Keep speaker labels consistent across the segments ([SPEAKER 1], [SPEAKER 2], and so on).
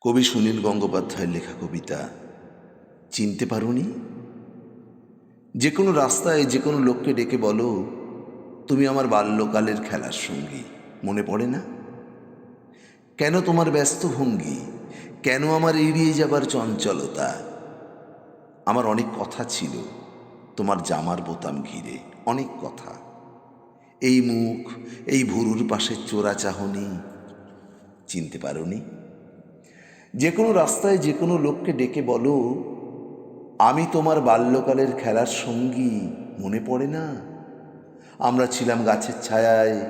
[SPEAKER 1] কবি সুনীল গঙ্গোপাধ্যায়ের লেখা কবিতা, চিনতে পারোনি? যে কোনো রাস্তায় যে কোনো লোককে ডেকে বলো, তুমি আমার বাল্যকালের খেলার সঙ্গী, মনে পড়ে না? কেন তোমার ব্যস্ত ভঙ্গি? কেন আমার এড়িয়ে যাবার চঞ্চলতা? আমার অনেক কথা ছিল, তোমার জামার বোতাম ঘিরে অনেক কথা। এই মুখ, এই ভুরুর পাশে চোরা চাহনি, চিনতে পারোনি? যে কোনো রাস্তায় যে কোনো লোককে ডেকে বলো, আমি তোমার বাল্যকালের খেলার সঙ্গী, মনে পড়ে না? আমরা ছিলাম গাছের ছায়ায়,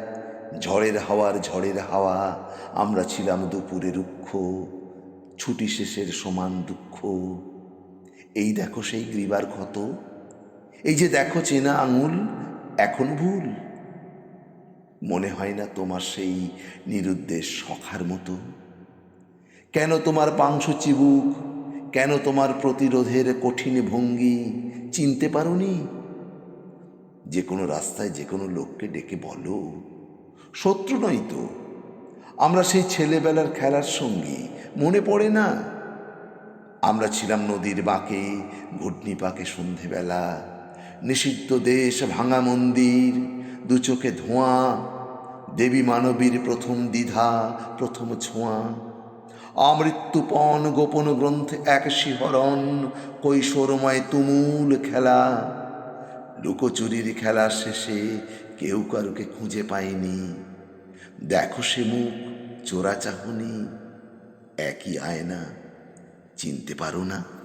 [SPEAKER 1] ঝড়ের হাওয়ার ঝড়ের হাওয়া, আমরা ছিলাম দুপুরে রুক্ষ, ছুটি শেষের সমান দুঃখ। এই দেখো সেই গ্রীবার ক্ষত, এই যে দেখো চেনা আঙুল, এখন ভুল। মনে হয় না তোমার সেই নিরুদ্দেশ সখার মতো। কেন তোমার পাংশু চিবুক? কেন তোমার প্রতিরোধের কঠিন ভঙ্গি? চিনতে পারোনি? যে কোনো রাস্তায় যে কোনো লোককে ডেকে বলো। শত্রু নয় তো। আমরা সেই ছেলেবেলার খেলার সঙ্গী, মনে পড়ে না? আমরা ছিলাম নদীর বাঁকে ঘুটনি পাকে সন্ধেবেলা। নিষিদ্ধ দেশ ভাঙা মন্দির, দু চোখে ধোঁয়া। দেবী মানবীর প্রথম দ্বিধা, প্রথম ছোঁয়া। আমৃত্যুপণ গোপন গ্রন্থে এক শিহরণ, কৈশোরময় তুমুল খেলা। লুকোচুরির খেলা শেষে কেউ কারুকে খুঁজে পায়নি। দেখো সে মুখ চোরা চাহনি একই আয়না, চিনতে পারো না।